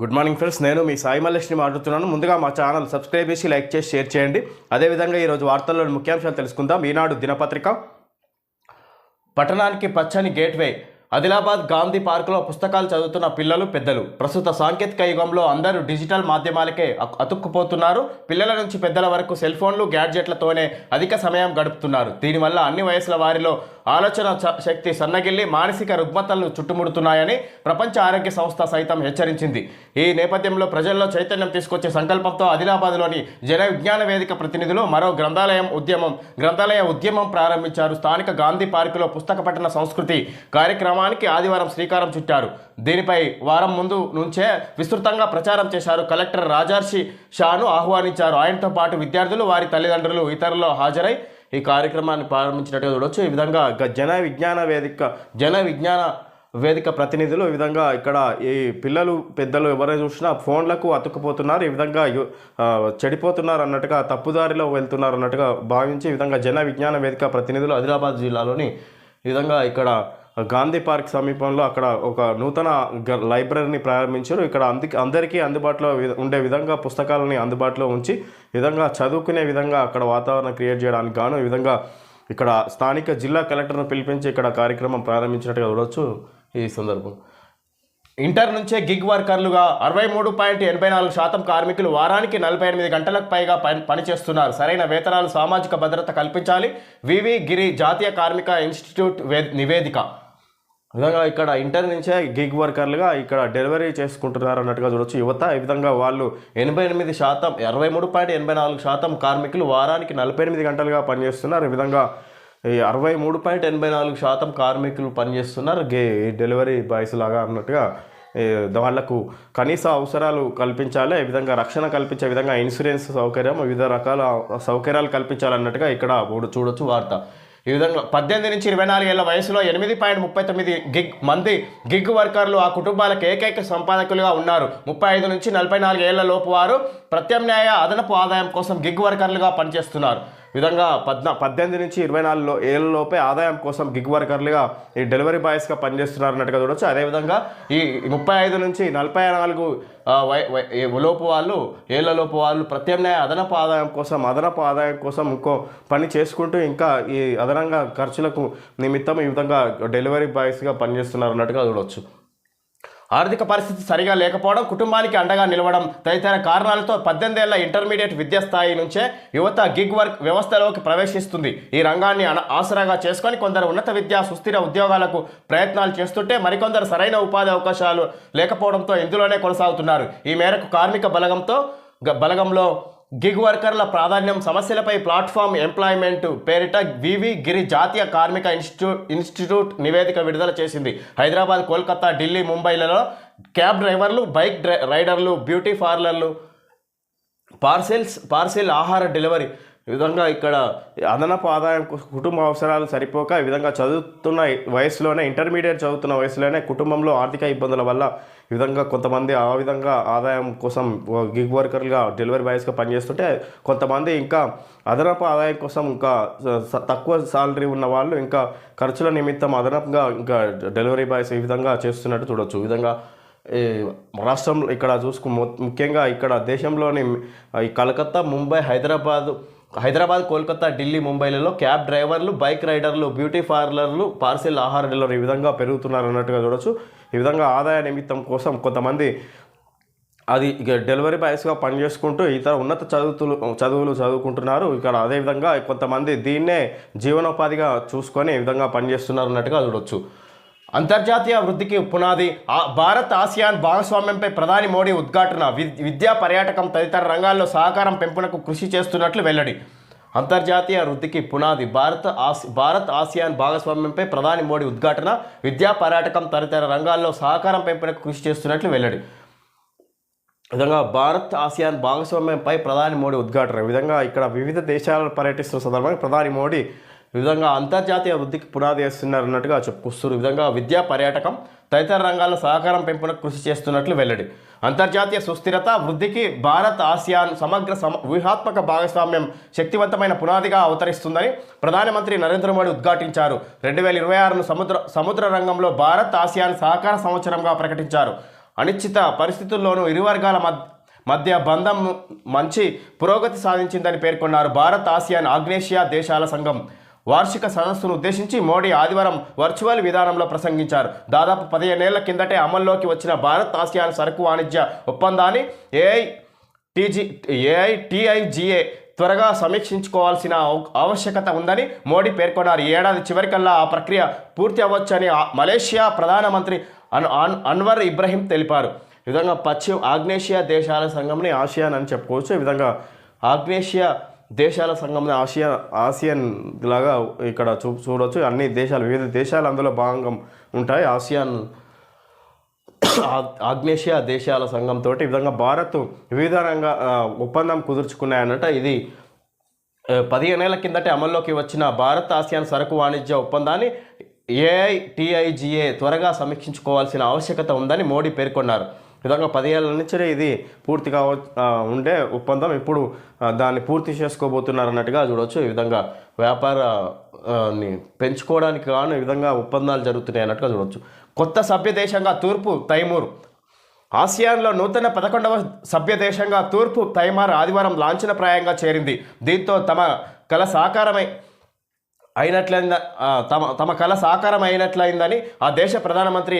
Good morning friends నేను మీ సాయి మల్లేష్ని మాట్లాడుతున్నాను. ముందుగా మా ఛానల్ సబ్స్క్రైబ్ చేసి లైక్ చేసి షేర్ చేయండి. అదేవిధంగా ఈరోజు వార్తల్లోని ముఖ్యాంశాలు తెలుసుకుందాం. ఈనాడు దినపత్రిక. పట్టణానికి పచ్చని గేట్వే ఆదిలాబాద్ గాంధీ పార్కులో పుస్తకాలు చదువుతున్న పిల్లలు పెద్దలు. ప్రస్తుత సాంకేతిక యుగంలో అందరూ డిజిటల్ మాధ్యమాలకే అతుక్కుపోతున్నారు. పిల్లల నుంచి పెద్దల వరకు సెల్ ఫోన్లు గ్యాడ్జెట్లతోనే అధిక సమయం గడుపుతున్నారు. దీనివల్ల అన్ని వయసుల వారిలో ఆలోచన శక్తి సన్నగిల్లి మానసిక రుగ్మతలు చుట్టుముడుతున్నాయని ప్రపంచ ఆరోగ్య సంస్థ సైతం హెచ్చరించింది. ఈ నేపథ్యంలో ప్రజల్లో చైతన్యం తీసుకొచ్చే సంకల్పంతో ఆదిలాబాద్లోని జన విజ్ఞాన వేదిక ప్రతినిధులు మరో గ్రంథాలయం ఉద్యమం గ్రంథాలయ ఉద్యమం ప్రారంభించారు. స్థానిక గాంధీ పార్కులో పుస్తక పఠన సంస్కృతి కార్యక్రమం కార్యక్రమానికి ఆదివారం శ్రీకారం చుట్టారు. దీనిపై వారం ముందు నుంచే విస్తృతంగా ప్రచారం చేశారు. కలెక్టర్ రాజర్షి షాను ఆహ్వానించారు. ఆయనతో పాటు విద్యార్థులు వారి తల్లిదండ్రులు ఇతరులు హాజరై ఈ కార్యక్రమాన్ని ప్రారంభించినట్టుగా చూడొచ్చు. ఈ విధంగా జన విజ్ఞాన వేదిక జన విజ్ఞాన వేదిక ప్రతినిధులు ఈ విధంగా ఇక్కడ ఈ పిల్లలు పెద్దలు ఎవరైనా చూసినా ఫోన్లకు అతుక్కుపోతున్నారు. ఈ విధంగా చెడిపోతున్నారు అన్నట్టుగా తప్పుదారిలో వెళ్తున్నారు అన్నట్టుగా భావించి ఈ విధంగా జన విజ్ఞాన వేదిక ప్రతినిధులు ఆదిలాబాద్ జిల్లాలోని ఈ విధంగా ఇక్కడ గాంధీ పార్క్ సమీపంలో అక్కడ ఒక నూతన లైబ్రరీని ప్రారంభించారు. ఇక్కడ అంది అందరికీ అందుబాటులో వి- ఉండే విధంగా పుస్తకాలని అందుబాటులో ఉంచి విధంగా చదువుకునే విధంగా అక్కడ వాతావరణం క్రియేట్ చేయడానికి గాను ఈ విధంగా ఇక్కడ స్థానిక జిల్లా కలెక్టర్ను పిలిపించి ఇక్కడ కార్యక్రమం ప్రారంభించినట్టుగా చూడవచ్చు ఈ సందర్భం. ఇంటర్ నుంచే గిగ్ వర్కర్లుగా అరవై మూడు పాయింట్ ఎనభై నాలుగు శాతం కార్మికులు వారానికి నలభై ఎనిమిది గంటలకు పైగా పని పనిచేస్తున్నారు. సరైన వేతనాలు సామాజిక భద్రత కల్పించాలి. వివి గిరి జాతీయ కార్మిక ఇన్స్టిట్యూట్ వే- నివేదిక. విధంగా ఇక్కడ ఇంటర్ నుంచే గిగ్ వర్కర్లుగా ఇక్కడ డెలివరీ చేసుకుంటున్నారు అన్నట్టుగా చూడొచ్చు. యువత ఈ విధంగా వాళ్ళు ఎనభై ఎనిమిది శాతం ఇరవై మూడు పాయింట్ ఎనభై నాలుగు శాతం కార్మికులు వారానికి నలభై ఎనిమిది గంటలుగా పనిచేస్తున్నారు. ఈ విధంగా ఈ అరవై మూడు పాయింట్ ఎనభై నాలుగు శాతం కార్మికులు పనిచేస్తున్నారు. గే డెలివరీ బాయ్స్ లాగా అన్నట్టుగా వాళ్ళకు వాళ్ళకు కనీస అవసరాలు కల్పించాలి ఈ విధంగా రక్షణ కల్పించే విధంగా ఇన్సూరెన్స్ సౌకర్యం వివిధ రకాల సౌకర్యాలు కల్పించాలన్నట్టుగా ఇక్కడ చూడొచ్చు వార్త. ఈ విధంగా పద్దెనిమిది నుంచి ఇరవై నాలుగేళ్ళ వయసులో ఎనిమిది పాయింట్ ముప్పై తొమ్మిది గిగ్ మంది గిగ్ వర్కర్లు ఆ కుటుంబాలకు ఏకైక సంపాదకులుగా ఉన్నారు. ముప్పై ఐదు నుంచి నలభై నాలుగేళ్ళ లోపు వారు ప్రత్యామ్నాయ అదనపు ఆదాయం కోసం గిగ్ వర్కర్లుగా పనిచేస్తున్నారు. విధంగా పద్నా పద్దెనిమిది నుంచి ఇరవై నాలుగు ఏళ్ళ లోపే ఆదాయం కోసం గిగ్ వర్కర్లుగా ఈ డెలివరీ బాయ్స్గా పనిచేస్తున్నారు అన్నట్టుగా చూడొచ్చు. అదేవిధంగా ఈ ముప్పై ఐదు నుంచి నలభై నాలుగు వై- వై- లోపు వాళ్ళు ఏళ్ళ లోపు వాళ్ళు ప్రత్యామ్నాయ అదనపు ఆదాయం కోసం అదనపు ఆదాయం కోసం ఇంకో పని చేసుకుంటూ ఇంకా ఈ అదనంగా ఖర్చులకు నిమిత్తం ఈ విధంగా డెలివరీ బాయ్స్గా పనిచేస్తున్నారు అన్నట్టుగా చూడవచ్చు ఆర్థిక పరిస్థితి సరిగా లేకపోవడం కుటుంబానికి అండగా నిలవడం తదితర కారణాలతో పద్దెనిమిదేళ్ళ ఇంటర్మీడియట్ విద్యా స్థాయి నుంచే యువత గిగ్ వర్క్ వ్యవస్థలోకి ప్రవేశిస్తుంది. ఈ రంగాన్ని అన- ఆసరాగా చేసుకొని కొందరు ఉన్నత విద్యా సుస్థిర ఉద్యోగాలకు ప్రయత్నాలు చేస్తుంటే మరికొందరు సరైన ఉపాధి అవకాశాలు లేకపోవడంతో ఇందులోనే కొనసాగుతున్నారు. ఈ మేరకు కార్మిక బలగంతో గ- బలగంలో గిగ్ వర్కర్ల ప్రాధాన్యం సమస్యలపై ప్లాట్ఫామ్ ఎంప్లాయ్మెంట్ పేరిట వివి గిరి జాతీయ కార్మిక ఇన్స్టిట్యూట్ ఇన్స్టిట్యూట్ నివేదిక విడుదల చేసింది. హైదరాబాద్ కోల్కతా ఢిల్లీ ముంబైలలో క్యాబ్ డ్రైవర్లు బైక్ డ్రై రైడర్లు బ్యూటీ పార్లర్లు పార్సెల్స్ పార్సెల్ ఆహార డెలివరీ. ఈ విధంగా ఇక్కడ అదనపు ఆదాయం కుటుంబ అవసరాలు సరిపోక ఈ విధంగా చదువుతున్న వయసులోనే ఇంటర్మీడియట్ చదువుతున్న వయసులోనే కుటుంబంలో ఆర్థిక ఇబ్బందుల వల్ల ఈ విధంగా కొంతమంది ఆ విధంగా ఆదాయం కోసం గిగ్ వర్కర్లుగా డెలివరీ బాయ్స్గా పనిచేస్తుంటే కొంతమంది ఇంకా అదనపు ఆదాయం కోసం ఇంకా తక్కువ సాలరీ ఉన్న వాళ్ళు ఇంకా ఖర్చుల నిమిత్తం అదనపుగా ఇంకా డెలివరీ బాయ్స్ ఈ విధంగా చేస్తున్నట్టు చూడొచ్చు. ఈ విధంగా రాష్ట్రంలో ఇక్కడ చూసుకు ము- ముఖ్యంగా ఇక్కడ దేశంలోని ఈ కలకత్తా ముంబై హైదరాబాద్ హైదరాబాద్ కోల్కతా ఢిల్లీ ముంబైలలో క్యాబ్ డ్రైవర్లు బైక్ రైడర్లు బ్యూటీ పార్లర్లు పార్సెల్ ఆహార డెలివరీ ఈ విధంగా పెరుగుతున్నారు అన్నట్టుగా చూడొచ్చు. ఈ విధంగా ఆదాయ నిమిత్తం కోసం కొంతమంది అది ఇక డెలివరీ బాయ్స్గా పనిచేసుకుంటూ ఇతర ఉన్నత చదువుతులు చదువులు చదువుకుంటున్నారు. ఇక్కడ అదేవిధంగా కొంతమంది దీన్నే జీవనోపాధిగా చూసుకొని ఈ విధంగా పనిచేస్తున్నారు అన్నట్టుగా చూడొచ్చు. అంతర్జాతీయ వృద్ధికి పునాది. ఆ భారత్ ఆసియాన్ భాగస్వామ్యంపై ప్రధాని మోడీ ఉద్ఘాటన. విద్యా పర్యాటకం తదితర రంగాల్లో సహకారం పెంపునకు కృషి చేస్తున్నట్లు వెల్లడి. అంతర్జాతీయ వృద్ధికి పునాది. భారత్ ఆసి భారత్ ఆసియాన్ భాగస్వామ్యంపై ప్రధాని మోడీ ఉద్ఘాటన. విద్యా పర్యాటకం తదితర రంగాల్లో సహకారం పెంపునకు కృషి చేస్తున్నట్లు వెల్లడి. విధంగా భారత్ ఆసియాన్ భాగస్వామ్యంపై ప్రధాని మోడీ ఉద్ఘాటన. విధంగా ఇక్కడ వివిధ దేశాలను పర్యటిస్తున్న సందర్భంగా ప్రధాని మోడీ ఈ విధంగా అంతర్జాతీయ వృద్ధికి పునాది వేస్తున్నారు అన్నట్టుగా చెప్పుకొస్తారు ఈ విధంగా విద్యా పర్యాటకం తదితర రంగాల్లో సహకారం పెంపునకు కృషి చేస్తున్నట్లు వెల్లడి. అంతర్జాతీయ సుస్థిరత వృద్ధికి భారత్ ఆసియాన్ సమగ్ర సమ వ్యూహాత్మక భాగస్వామ్యం శక్తివంతమైన పునాదిగా అవతరిస్తుందని ప్రధానమంత్రి నరేంద్ర మోడీ ఉద్ఘాటించారు. రెండు వేల ఇరవై ఆరును సముద్ర సముద్ర రంగంలో భారత్ ఆసియాన్ సహకార సంవత్సరంగా ప్రకటించారు. అనిశ్చిత పరిస్థితుల్లోనూ ఇరు వర్గాల మధ్య మధ్య బంధం మంచి పురోగతి సాధించిందని పేర్కొన్నారు భారత్ ఆసియాన్ ఆగ్నేషియా దేశాల సంఘం. వార్షిక సదస్సును ఉద్దేశించి మోడీ ఆదివారం వర్చువల్ విధానంలో ప్రసంగించారు. దాదాపు పదిహేనేళ్ళ కిందటే అమల్లోకి వచ్చిన భారత్ ఆసియాన్ సరుకు వాణిజ్య ఒప్పందాన్ని ఏఐ టీజీ ఏఐటిఐజిఏ త్వరగా సమీక్షించుకోవాల్సిన ఆవశ్యకత ఉందని మోడీ పేర్కొన్నారు. ఈ ఏడాది చివరికల్లా ఆ ప్రక్రియ పూర్తి అవ్వచ్చని ఆ- మలేషియా ప్రధానమంత్రి అన్ అన్- అన్వర్ ఇబ్రహీం తెలిపారు. ఈ విధంగా పశ్చిమ ఆగ్నేషియా దేశాల సంఘంని ఆసియాన్ అని చెప్పుకోవచ్చు. ఈ విధంగా ఆగ్నేషియా దేశాల సంఘం ఆసియా ఆసియన్ లాగా ఇక్కడ చూ చూడవచ్చు అన్ని దేశాలు వివిధ దేశాలు అందులో భాగంగా ఉంటాయి. ఆసియాన్ ఆగ్నేషియా దేశాల సంఘంతో ఈ విధంగా భారత్ వివిధ రంగ ఒప్పందం కుదుర్చుకున్నాయన్నట. ఇది పదిహేను పదిహేనేళ్ళ కిందటే అమల్లోకి వచ్చిన భారత్ ఆసియాన్ సరుకు వాణిజ్య ఒప్పందాన్ని ఏఐటిఐజిఏ త్వరగా సమీక్షించుకోవాల్సిన ఆవశ్యకత ఉందని మోడీ పేర్కొన్నారు. విధంగా పదిహేళ్ళ నుంచి ఇది పూర్తిగా ఉండే ఒప్పందం. ఇప్పుడు దాన్ని పూర్తి చేసుకోబోతున్నారు అన్నట్టుగా చూడవచ్చు ఈ విధంగా వ్యాపార ని పెంచుకోవడానికి కాను ఈ విధంగా ఒప్పందాలు జరుగుతున్నాయి అన్నట్టుగా చూడవచ్చు కొత్త సభ్య దేశంగా తూర్పు తైమూర్. ఆసియాన్లో నూతన పదకొండవ సభ్య దేశంగా తూర్పు తైమార్ ఆదివారం లాంఛనప్రాయంగా చేరింది. దీంతో తమ కల సాకారమై అయినట్లయింద తమ తమ కళ సాకారం అయినట్లయిందని ఆ దేశ ప్రధానమంత్రి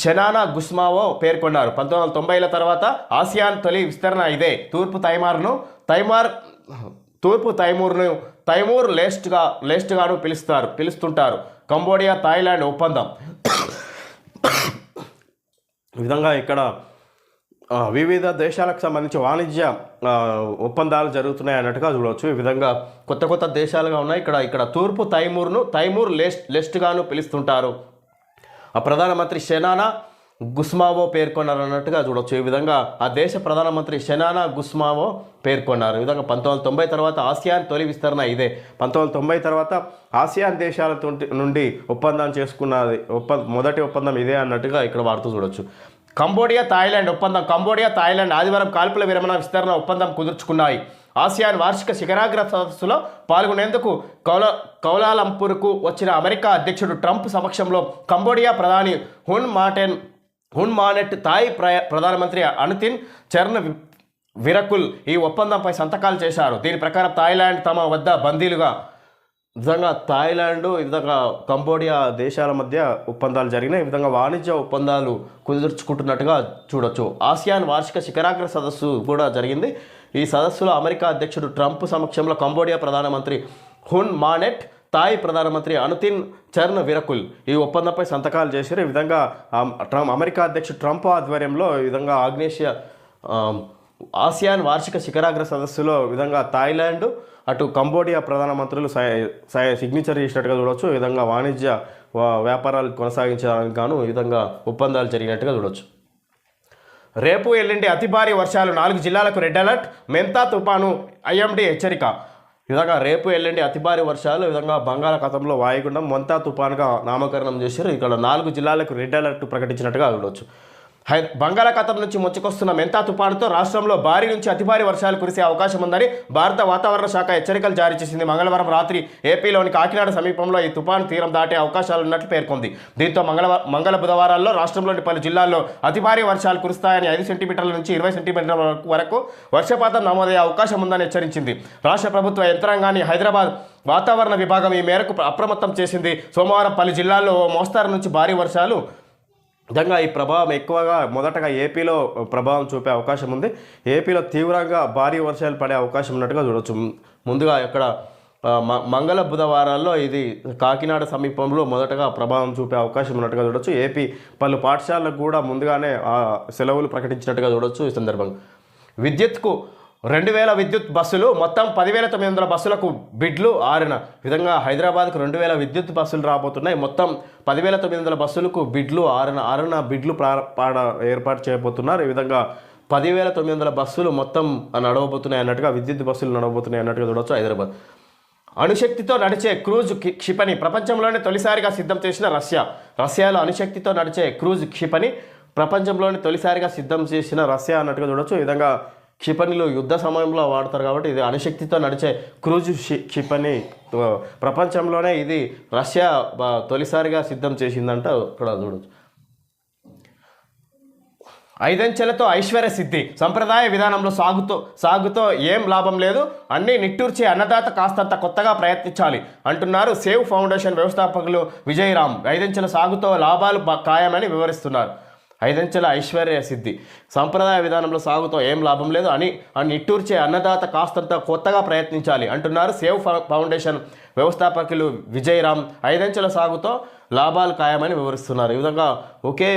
షెనానా గుస్మావో పేర్కొన్నారు. పంతొమ్మిది వందల తొంభైల తర్వాత ఆసియాన్ తొలి విస్తరణ ఇదే. తూర్పు తైమార్ను తైమార్ తూర్పు తైమూర్ను తైమూర్ లేస్ట్గా లేస్ట్గాను పిలుస్తారు పిలుస్తుంటారు. కంబోడియా థాయిలాండ్ ఒప్పందం. ఈ విధంగా ఇక్కడ వివిధ దేశాలకు సంబంధించి వాణిజ్య ఒప్పందాలు జరుగుతున్నాయి అన్నట్టుగా చూడవచ్చు. ఈ విధంగా కొత్త కొత్త దేశాలుగా ఉన్నాయి. ఇక్కడ ఇక్కడ తూర్పు తైమూర్ను తైమూర్ లెస్ట్ లెస్ట్గాను పిలుస్తుంటారు. ఆ ప్రధానమంత్రి షెనానా గుస్మావో పేర్కొన్నారు అన్నట్టుగా చూడవచ్చు ఈ విధంగా ఆ దేశ ప్రధానమంత్రి షెనానా గుస్మావో పేర్కొన్నారు. ఈ విధంగా పంతొమ్మిది వందల తొంభై తర్వాత ఆసియాన్ తొలి విస్తరణ ఇదే. పంతొమ్మిది వందల తొంభై తర్వాత ఆసియాన్ దేశాల నుండి ఒప్పందం చేసుకున్నది ఒప్పందం మొదటి ఒప్పందం ఇదే అన్నట్టుగా ఇక్కడ వాడుతూ చూడొచ్చు. కంబోడియా థాయిలాండ్ ఒప్పందం కంబోడియా థాయిలాండ్ ఆదివారం కాల్పుల విరమణ విస్తరణ ఒప్పందం కుదుర్చుకున్నాయి. ఆసియాన్ వార్షిక శిఖరాగ్ర సదస్సులో పాల్గొనేందుకు కౌలా కౌలాలంపూర్కు వచ్చిన అమెరికా అధ్యక్షుడు ట్రంప్ సమక్షంలో కంబోడియా ప్రధాని హున్ మాటెన్ హున్ మానెట్ థాయ్ ప్ర ప్రధానమంత్రి అనుతిన్ చరణ్ విరకుల్ ఈ ఒప్పందంపై సంతకాలు చేశారు. దీని ప్రకారం థాయిలాండ్ తమ వద్ద బందీలుగా విధంగా థాయిలాండ్ ఈ విధంగా కంబోడియా దేశాల మధ్య ఒప్పందాలు జరిగినాయి. ఈ విధంగా వాణిజ్య ఒప్పందాలు కుదుర్చుకుంటున్నట్టుగా చూడొచ్చు. ఆసియాన్ వార్షిక శిఖరాగ్ర సదస్సు కూడా జరిగింది. ఈ సదస్సులో అమెరికా అధ్యక్షుడు ట్రంప్ సమక్షంలో కంబోడియా ప్రధానమంత్రి హున్ మానెట్ థాయ్ ప్రధానమంత్రి అనుతిన్ చర్న్ విరకుల్. ఈ ఒప్పందంపై సంతకాలు చేశారు. ఈ విధంగా ట్రంప్ అమెరికా అధ్యక్షుడు ట్రంప్ ఆధ్వర్యంలో ఈ విధంగా ఆగ్నేషియా ఆసియాన్ వార్షిక శిఖరాగ్ర సదస్సులో విధంగా థాయిలాండ్ అటు కంబోడియా ప్రధానమంత్రులు సై- సై- సిగ్నేచర్ చేసినట్టుగా చూడవచ్చు ఈ విధంగా వాణిజ్య వ్యాపారాలు కొనసాగించడానికి గాను ఈ విధంగా ఒప్పందాలు జరిగినట్టుగా చూడవచ్చు రేపు ఎల్లుండి అతి భారీ వర్షాలు నాలుగు జిల్లాలకు రెడ్ అలర్ట్. మెంతా తుపాను ఐఎండి హెచ్చరిక. ఈ విధంగా రేపు ఎల్లుండి అతి భారీ వర్షాలు ఈ విధంగా బంగాళాఖాతంలో వాయుగుండం మొంతా తుపానుగా నామకరణం చేశారు. ఇక్కడ నాలుగు జిల్లాలకు రెడ్ అలర్ట్ ప్రకటించినట్టుగా చూడవచ్చు హై బంగాళాఖాతం నుంచి ముంచుకొస్తున్న మెంతా తుపానుతో రాష్ట్రంలో భారీ నుంచి అతి భారీ వర్షాలు కురిసే అవకాశం ఉందని భారత వాతావరణ శాఖ హెచ్చరికలు జారీ చేసింది. మంగళవారం రాత్రి ఏపీలోని కాకినాడ సమీపంలో ఈ తుపాను తీరం దాటే అవకాశాలు ఉన్నట్లు పేర్కొంది. దీంతో మంగళవారం మంగళ బుధవారాల్లో రాష్ట్రంలోని పలు జిల్లాల్లో అతి భారీ వర్షాలు కురుస్తాయని ఐదు సెంటీమీటర్ల నుంచి ఇరవై సెంటీమీటర్ల వరకు- వరకు వర్షపాతం నమోదయ్యే అవకాశం ఉందని హెచ్చరించింది. రాష్ట్ర ప్రభుత్వ యంత్రాంగాన్ని హైదరాబాద్ వాతావరణ విభాగం ఈ మేరకు అప్రమత్తం చేసింది. సోమవారం పలు జిల్లాల్లో ఓ మోస్తారు నుంచి భారీ వర్షాలు విధంగా ఈ ప్రభావం ఎక్కువగా మొదటగా ఏపీలో ప్రభావం చూపే అవకాశం ఉంది. ఏపీలో తీవ్రంగా భారీ వర్షాలు పడే అవకాశం ఉన్నట్టుగా చూడొచ్చు. ముందుగా ఇక్కడ మ- మంగళ బుధవారాల్లో ఇది కాకినాడ సమీపంలో మొదటగా ప్రభావం చూపే అవకాశం ఉన్నట్టుగా చూడొచ్చు. ఏపీ పలు పాఠశాలకు కూడా ముందుగానే సెలవులు ప్రకటించినట్టుగా చూడొచ్చు ఈ సందర్భంగా. విద్యుత్కు రెండు వేల విద్యుత్ బస్సులు మొత్తం పదివేల తొమ్మిది వందల బస్సులకు బిడ్లు ఆరిన విధంగా హైదరాబాద్కు రెండు వేల విద్యుత్ బస్సులు రాబోతున్నాయి. మొత్తం పదివేల తొమ్మిది వందల బస్సులకు బిడ్లు ఆరిన ఆరిన బిడ్లు ప్రా పాడ ఏర్పాటు చేయబోతున్నారు. ఈ విధంగా పదివేల తొమ్మిది వందల బస్సులు మొత్తం నడవబోతున్నాయి అన్నట్టుగా విద్యుత్ బస్సులు నడవబోతున్నాయి అన్నట్టుగా చూడవచ్చు హైదరాబాద్. అణుశక్తితో నడిచే క్రూజ్ క్షిపణి ప్రపంచంలోనే తొలిసారిగా సిద్ధం చేసిన రష్యా. రష్యాలో అణుశక్తితో నడిచే క్రూజ్ క్షిపణి ప్రపంచంలోనే తొలిసారిగా సిద్ధం చేసిన రష్యా అన్నట్టుగా చూడొచ్చు. ఈ విధంగా క్షిపణిలు యుద్ధ సమయంలో వాడతారు కాబట్టి ఇది అణుశక్తితో నడిచే క్రూజ్ క్షిపణి. ప్రపంచంలోనే ఇది రష్యా తొలిసారిగా సిద్ధం చేసిందంట ఇక్కడ చూడవచ్చు ఐదంచెలతో ఐశ్వర్య సిద్ధి. సంప్రదాయ విధానంలో సాగుతో సాగుతో ఏం లాభం లేదు. అన్నీ నిట్టూర్చి అన్నదాత కాస్తంత కొత్తగా ప్రయత్నించాలి అంటున్నారు సేవ్ ఫౌండేషన్ వ్యవస్థాపకులు విజయరామ్. ఐదంచెల సాగుతో లాభాలు ఖాయమని వివరిస్తున్నారు. ఐదంచెల ఐశ్వర్య సిద్ధి. సంప్రదాయ విధానంలో సాగుతో ఏం లాభం లేదు అని అని నిట్టూర్చే అన్నదాత కాస్తంత కొత్తగా ప్రయత్నించాలి అంటున్నారు సేవ్ ఫౌండేషన్ వ్యవస్థాపకులు విజయరామ్. ఐదంచెల సాగుతో లాభాలు ఖాయమని వివరిస్తున్నారు. ఈ విధంగా ఒకే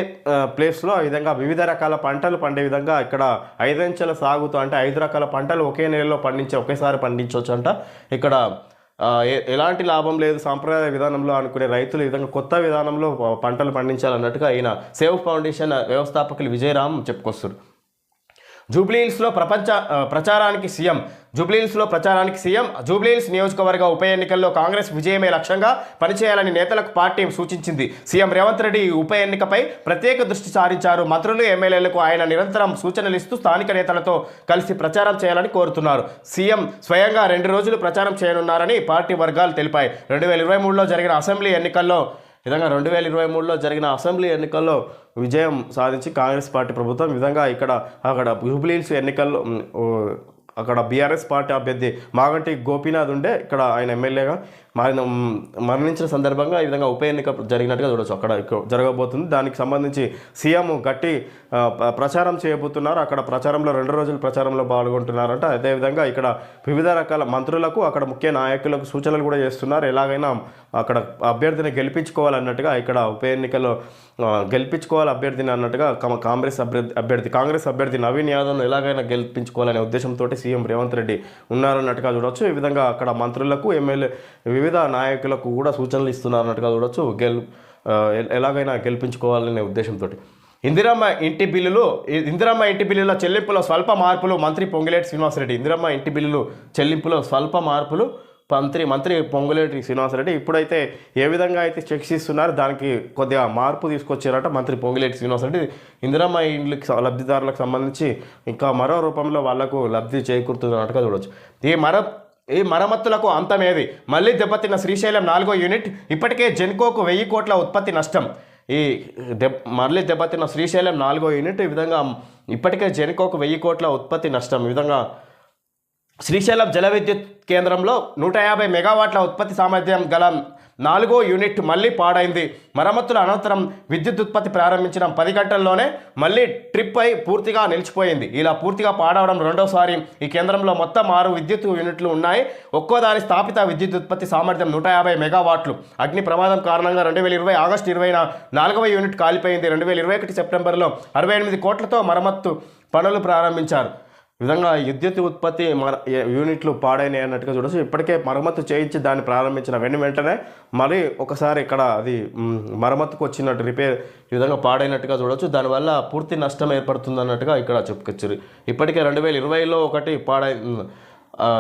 ప్లేస్లో ఈ విధంగా వివిధ రకాల పంటలు పండే విధంగా ఇక్కడ ఐదంచెల సాగుతో అంటే ఐదు రకాల పంటలు ఒకే నెలలో పండించే ఒకేసారి పండించవచ్చు అంట ఇక్కడ ఎలాంటి లాభం లేదు సాంప్రదాయ విధానంలో అనుకునే రైతులు ఈ విధంగా కొత్త విధానంలో పంటలు పండించాలన్నట్టుగా ఈయన సేవ్ ఫౌండేషన్ వ్యవస్థాపకులు విజయరామ్ చెప్పుకొస్తారు జూబ్లీహిల్స్లో ప్రపంచ ప్రచారానికి సీఎం జూబ్లీహిల్స్లో ప్రచారానికి సీఎం జూబ్లీహిల్స్ నియోజకవర్గ ఉప ఎన్నికల్లో కాంగ్రెస్ విజయమే లక్ష్యంగా పనిచేయాలని నేతలకు పార్టీ సూచించింది. సీఎం రేవంత్ రెడ్డి ఈ ఉప ఎన్నికపై ప్రత్యేక దృష్టి సారించారు. మంత్రులు ఎమ్మెల్యేలకు ఆయన నిరంతరం సూచనలు ఇస్తూ స్థానిక నేతలతో కలిసి ప్రచారం చేయాలని కోరుతున్నారు. సీఎం స్వయంగా రెండు రోజులు ప్రచారం చేయనున్నారని పార్టీ వర్గాలు తెలిపాయి. రెండు వేల ఇరవై మూడులో జరిగిన అసెంబ్లీ ఎన్నికల్లో విధంగా రెండు వేల ఇరవై మూడులో జరిగిన అసెంబ్లీ ఎన్నికల్లో విజయం సాధించి కాంగ్రెస్ పార్టీ ప్రభుత్వం విధంగా ఇక్కడ అక్కడ జూబ్లీహిల్స్ ఎన్నికల్లో అక్కడ బీఆర్ఎస్ పార్టీ అభ్యర్థి మాగంటి గోపీనాథ్ ఉండే ఇక్కడ ఆయన ఎమ్మెల్యేగా ఆయన మరణించిన సందర్భంగా ఈ విధంగా ఉప ఎన్నిక జరిగినట్టుగా చూడవచ్చు అక్కడ జరగబోతుంది. దానికి సంబంధించి సీఎం గట్టి ప్రచారం చేయబోతున్నారు. అక్కడ ప్రచారంలో రెండు రోజుల ప్రచారంలో పాల్గొంటున్నారంట. అదేవిధంగా ఇక్కడ వివిధ రకాల మంత్రులకు అక్కడ ముఖ్య నాయకులకు సూచనలు కూడా చేస్తున్నారు. ఎలాగైనా అక్కడ అభ్యర్థిని గెలిపించుకోవాలన్నట్టుగా ఇక్కడ ఉప ఎన్నికలో గెలిపించుకోవాలి అభ్యర్థిని అన్నట్టుగా కాంగ్రెస్ అభ్యర్థి అభ్యర్థి కాంగ్రెస్ అభ్యర్థి నవీన్ యాదవ్ను ఎలాగైనా గెలిపించుకోవాలనే ఉద్దేశంతో సీఎం రేవంత్ రెడ్డి ఉన్నారన్నట్టుగా చూడొచ్చు. ఈ విధంగా అక్కడ మంత్రులకు ఎమ్మెల్యే వివిధ నాయకులకు కూడా సూచనలు ఇస్తున్నారన్నట్టుగా చూడొచ్చు. గెలు ఎలాగైనా గెలిపించుకోవాలనే ఉద్దేశంతో ఇందిరమ్మ ఇంటి బిల్లులు ఇందిరమ్మ ఇంటి బిల్లుల చెల్లింపులో స్వల్ప మార్పులు మంత్రి పొంగులేటి శ్రీనివాసరెడ్డి. ఇందిరమ్మ ఇంటి బిల్లులు చెల్లింపులో స్వల్ప మార్పులు మంత్రి మంత్రి పొంగులేటి శ్రీనివాసరెడ్డి. ఇప్పుడైతే ఏ విధంగా అయితే చెక్స్ ఇస్తున్నారో దానికి కొద్దిగా మార్పు తీసుకొచ్చారట మంత్రి పొంగులేటి శ్రీనివాసరెడ్డి. ఇందిరమ్మ ఇండ్లకి లబ్ధిదారులకు సంబంధించి ఇంకా మరో రూపంలో వాళ్ళకు లబ్ధి చేకూరుతున్నట్టుగా చూడవచ్చు ఈ మర ఈ మరమ్మతులకు అంతమేది. మళ్ళీ దెబ్బతిన్న శ్రీశైలం నాలుగో యూనిట్ ఇప్పటికే జెన్కోకు వెయ్యి కోట్ల ఉత్పత్తి నష్టం. ఈ దెబ్ మళ్ళీ దెబ్బతిన్న శ్రీశైలం నాలుగో యూనిట్ ఈ విధంగా ఇప్పటికే జెన్కోకు వెయ్యి కోట్ల ఉత్పత్తి నష్టం. ఈ విధంగా శ్రీశైలం జల విద్యుత్ కేంద్రంలో నూట యాభై మెగావాట్ల ఉత్పత్తి సామర్థ్యం గల నాలుగో యూనిట్ మళ్ళీ పాడైంది. మరమ్మతుల అనంతరం విద్యుత్ ఉత్పత్తి ప్రారంభించిన పది గంటల్లోనే మళ్ళీ ట్రిప్ అయి పూర్తిగా నిలిచిపోయింది. ఇలా పూర్తిగా పాడవడం రెండోసారి ఈ కేంద్రంలో మొత్తం ఆరు విద్యుత్ యూనిట్లు ఉన్నాయి. ఒక్కో దాని స్థాపిత విద్యుత్ ఉత్పత్తి సామర్థ్యం నూట యాభై మెగావాట్లు. అగ్ని ప్రమాదం కారణంగా రెండు వేల ఇరవై ఆగస్టు ఇరవైన నాలుగవ యూనిట్ కాలిపోయింది. రెండు వేల ఇరవై ఒకటి సెప్టెంబర్లో అరవై ఎనిమిది కోట్లతో మరమ్మత్తు పనులు ప్రారంభించారు. విధంగా విద్యుత్ ఉత్పత్తి మర యూనిట్లు పాడైనాయి అన్నట్టుగా చూడొచ్చు. ఇప్పటికే మరమ్మతు చేయించి దాన్ని ప్రారంభించిన వెను వెంటనే మరీ ఒకసారి ఇక్కడ అది మరమ్మత్తుకు మరమ్మతుకు వచ్చినట్టు రిపేర్ ఈ విధంగా పాడైనట్టుగా చూడొచ్చు. దానివల్ల పూర్తి నష్టం ఏర్పడుతుంది అన్నట్టుగా ఇక్కడ చెప్పుకొచ్చారు. ఇప్పటికే రెండు వేల ఇరవైలో ఒకటి పాడై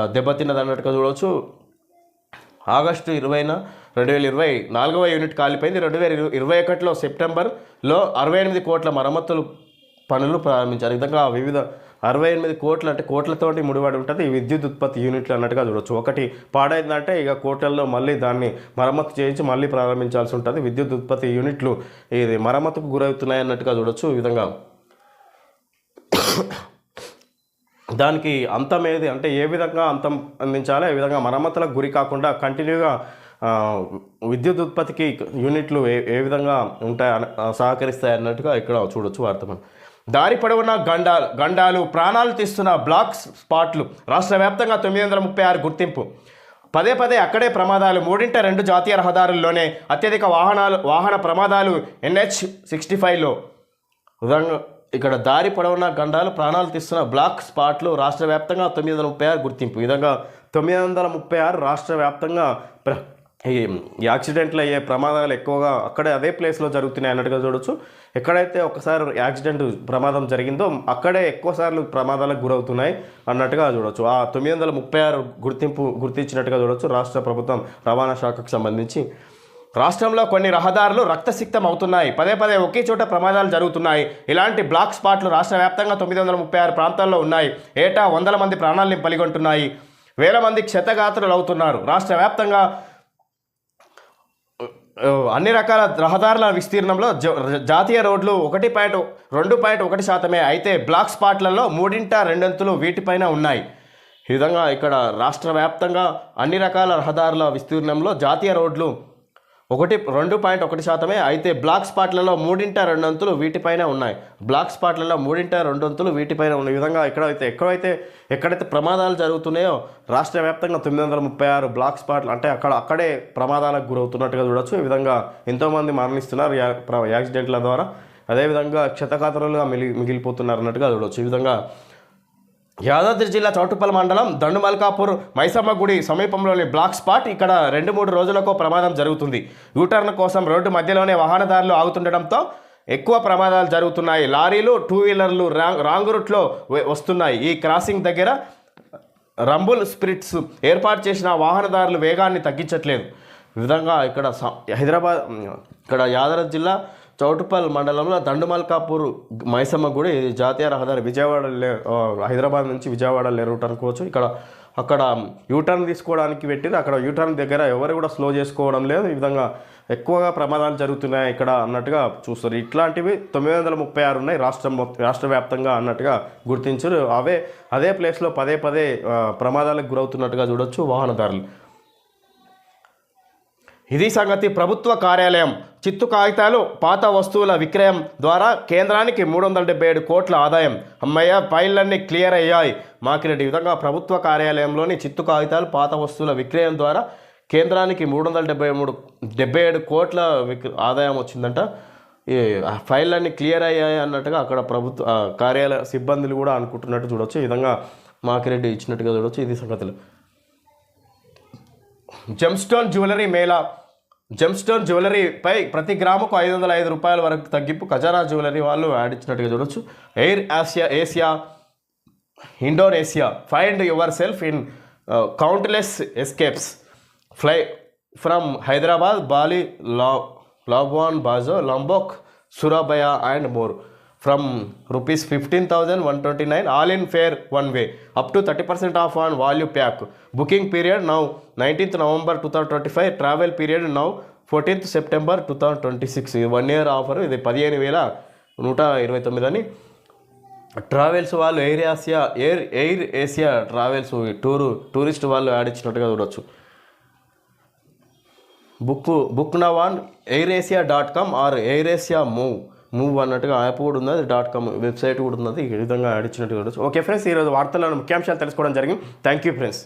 దెబ్బతిన్నది అన్నట్టుగా చూడవచ్చు ఆగస్టు ఇరవైన రెండు వేల ఇరవై నాలుగవ యూనిట్ కాలిపోయింది. రెండు వేల ఇరవై- ఇరవై ఒకటిలో సెప్టెంబర్లో అరవై ఎనిమిది కోట్ల మరమ్మతులు పనులు ప్రారంభించారు. ఈ విధంగా వివిధ అరవై ఎనిమిది కోట్లు అంటే కోట్లతోటి ముడిపడి ఉంటుంది. ఈ విద్యుత్ ఉత్పత్తి యూనిట్లు అన్నట్టుగా చూడొచ్చు. ఒకటి పాడైందంటే ఇక కోట్లలో మళ్ళీ దాన్ని మరమ్మతు చేయించి మళ్ళీ ప్రారంభించాల్సి ఉంటుంది. విద్యుత్ ఉత్పత్తి యూనిట్లు ఇది మరమ్మతుకు గురవుతున్నాయి అన్నట్టుగా చూడొచ్చు. ఈ విధంగా దానికి అంతం ఏది అంటే ఏ విధంగా అంతం అందించాలి ఏ విధంగా మరమ్మతులకు గురి కాకుండా కంటిన్యూగా విద్యుత్ ఉత్పత్తికి యూనిట్లు ఏ ఏ విధంగా ఉంటాయి సహకరిస్తాయి అన్నట్టుగా ఇక్కడ చూడొచ్చు వార్తమానం దారి పొడవున గండాలు గండాలు ప్రాణాలు తీస్తున్న బ్లాక్ స్పాట్లు. రాష్ట్ర వ్యాప్తంగా తొమ్మిది వందల ముప్పై ఆరు గుర్తింపు. పదే పదే అక్కడే ప్రమాదాలు. మూడింట రెండు జాతీయ రహదారుల్లోనే అత్యధిక వాహనాలు వాహన ప్రమాదాలు ఎన్హెచ్ సిక్స్టీ ఫైవ్లో. ఇక్కడ దారి పొడవున గండాలు ప్రాణాలు తీస్తున్న బ్లాక్ స్పాట్లు రాష్ట్ర వ్యాప్తంగా తొమ్మిది వందల ముప్పై ఆరు గుర్తింపు. విధంగా తొమ్మిది వందల ముప్పై ఆరు రాష్ట్ర వ్యాప్తంగా ప్ర- ఈ యాక్సిడెంట్లు అయ్యే ప్రమాదాలు ఎక్కువగా అక్కడే అదే ప్లేస్లో జరుగుతున్నాయి అన్నట్టుగా చూడొచ్చు. ఎక్కడైతే ఒకసారి యాక్సిడెంట్ ప్రమాదం జరిగిందో అక్కడే ఎక్కువ సార్లు ప్రమాదాలకు గురవుతున్నాయి అన్నట్టుగా చూడొచ్చు. ఆ తొమ్మిది వందల ముప్పై ఆరు గుర్తింపు గుర్తించినట్టుగా చూడొచ్చు రాష్ట్ర ప్రభుత్వం రవాణా శాఖకు సంబంధించి. రాష్ట్రంలో కొన్ని రహదారులు రక్తసిక్తం అవుతున్నాయి. పదే పదే ఒకే చోట ప్రమాదాలు జరుగుతున్నాయి. ఇలాంటి బ్లాక్ స్పాట్లు రాష్ట్ర వ్యాప్తంగా తొమ్మిది వందల ముప్పై ఆరు ప్రాంతాల్లో ఉన్నాయి. ఏటా వందల మంది ప్రాణాలని పలిగొంటున్నాయి వేల మంది క్షతగాత్రులు అవుతున్నారు రాష్ట్ర వ్యాప్తంగా అన్ని రకాల రహదారుల విస్తీర్ణంలో జ- జాతీయ రోడ్లు ఒకటి పాయింట్ రెండు పాయింట్ ఒకటి శాతమే. అయితే బ్లాక్ స్పాట్లలో మూడింట రెండొంతులు వీటిపైన ఉన్నాయి. ఈ విధంగా ఇక్కడ రాష్ట్ర వ్యాప్తంగా అన్ని రకాల రహదారుల విస్తీర్ణంలో జాతీయ రోడ్లు ఒకటి రెండు పాయింట్ ఒకటి శాతమే. అయితే బ్లాక్ స్పాట్లలో మూడింట రెండొంతులు వీటిపైన ఉన్నాయి. బ్లాక్ స్పాట్లలో మూడింట రెండొంతులు వీటిపైన ఉన్న విధంగా ఎక్కడైతే ఎక్కడైతే ఎక్కడైతే ప్రమాదాలు జరుగుతున్నాయో రాష్ట్ర వ్యాప్తంగా తొమ్మిది వందల ముప్పై ఆరు బ్లాక్ స్పాట్లు అంటే అక్కడ అక్కడే ప్రమాదాలకు గురవుతున్నట్టుగా చూడొచ్చు. ఈ విధంగా ఎంతోమంది మరణిస్తున్నారు యాక్సిడెంట్ల ద్వారా. అదేవిధంగా క్షతగాత్రులుగా మిగిలి మిగిలిపోతున్నారు అన్నట్టుగా చూడొచ్చు. ఈ విధంగా యాదాద్రి జిల్లా చౌటుప్పల్ మండలం దండుమల్కాపూర్ మైసమ్మ గుడి సమీపంలోని బ్లాక్ స్పాట్ ఇక్కడ రెండు మూడు రోజులకు ప్రమాదం జరుగుతుంది. యూటర్న్ కోసం రోడ్డు మధ్యలోనే వాహనదారులు ఆగుతుండటంతో ఎక్కువ ప్రమాదాలు జరుగుతున్నాయి. లారీలు టూ వీలర్లు రాంగ్ రాంగ్ రూట్లో వస్తున్నాయి. ఈ క్రాసింగ్ దగ్గర రంబుల్ స్పిరిట్స్ ఏర్పాటు చేసిన వాహనదారులు వేగాన్ని తగ్గించట్లేదు. విధంగా ఇక్కడ స- హైదరాబాద్ ఇక్కడ యాదాద్రి జిల్లా చౌటుపల్ మండలంలో దండుమల్కాపూర్ మైసమ్మ గుడి జాతీయ రహదారి విజయవాడ లే హైదరాబాద్ నుంచి విజయవాడ లేరూట్ అనుకోవచ్చు ఇక్కడ అక్కడ యూటర్న్ తీసుకోవడానికి పెట్టింది అక్కడ యూటర్న్ దగ్గర ఎవరు కూడా స్లో చేసుకోవడం లేదు. ఈ విధంగా ఎక్కువగా ప్రమాదాలు జరుగుతున్నాయి ఇక్కడ అన్నట్టుగా చూస్తారు. ఇట్లాంటివి తొమ్మిది వందల ముప్పై ఆరు ఉన్నాయి రాష్ట్రం రాష్ట్ర వ్యాప్తంగా అన్నట్టుగా గుర్తించారు. అవే అదే ప్లేస్లో పదే పదే ప్రమాదాలకు గురవుతున్నట్టుగా చూడొచ్చు వాహనదారులు. ఇది సంగతి ప్రభుత్వ కార్యాలయం. చిత్తు కాగితాలు పాత వస్తువుల విక్రయం ద్వారా కేంద్రానికి మూడు వందల డెబ్బై ఏడు కోట్ల ఆదాయం. అమ్మయ్య ఫైళ్ళన్నీ క్లియర్ అయ్యాయి. మాకిరెడ్డి విధంగా ప్రభుత్వ కార్యాలయంలోని చిత్తు కాగితాలు పాత వస్తువుల విక్రయం ద్వారా కేంద్రానికి మూడు వందల డెబ్బై మూడు డెబ్బై ఏడు కోట్ల విక్ ఆదాయం వచ్చిందంట. ఈ ఫైళ్ళన్నీ క్లియర్ అయ్యాయి అన్నట్టుగా అక్కడ ప్రభుత్వ కార్యాలయ సిబ్బందులు కూడా అనుకుంటున్నట్టు చూడవచ్చు ఈ విధంగా మాకిరెడ్డి ఇచ్చినట్టుగా చూడవచ్చు ఇది సంగతులు. జెమ్స్టోన్ జ్యువెలరీ మేళా జెమ్స్టోన్ జ్యువెలరీపై ప్రతి గ్రాముకు ఐదు వందల ఐదు రూపాయల వరకు తగ్గింపు. ఖజానా జ్యువెలరీ వాళ్ళు యాడ్ ఇచ్చినట్టుగా చూడొచ్చు. AirAsia Asia Indonesia find yourself in countless escapes. Fly from Hyderabad Bali la Labuan Bajo Lombok Surabaya and more. From rupees fifteen thousand one twenty nine all in fare one way up to thirty percent off on value pack booking period now nineteenth November two thousand twenty five travel period now fourteenth September two thousand twenty six ఇది one year offer ఇది పదిహేను వేల నూట ఇరవై తొమ్మిది అని. Travels వాళ్ళు AirAsia air AirAsia travels tour tourist వాళ్ళు యాడ్ ఇచ్చినట్టుగా చూడొచ్చు. Book book now on AirAsia dot com or AirAsia move move అన్నట్టుగా యాప్ కూడా ఉన్నది డాట్ కామ్ వెబ్సైట్ కూడా ఉన్నది ఈ విధంగా యాడ్ ఓకే ఫ్రెండ్స్ ఈరోజు వార్తలను ముఖ్యాంశాలు తెలుసుకోవడం జరిగింది. Thank you friends.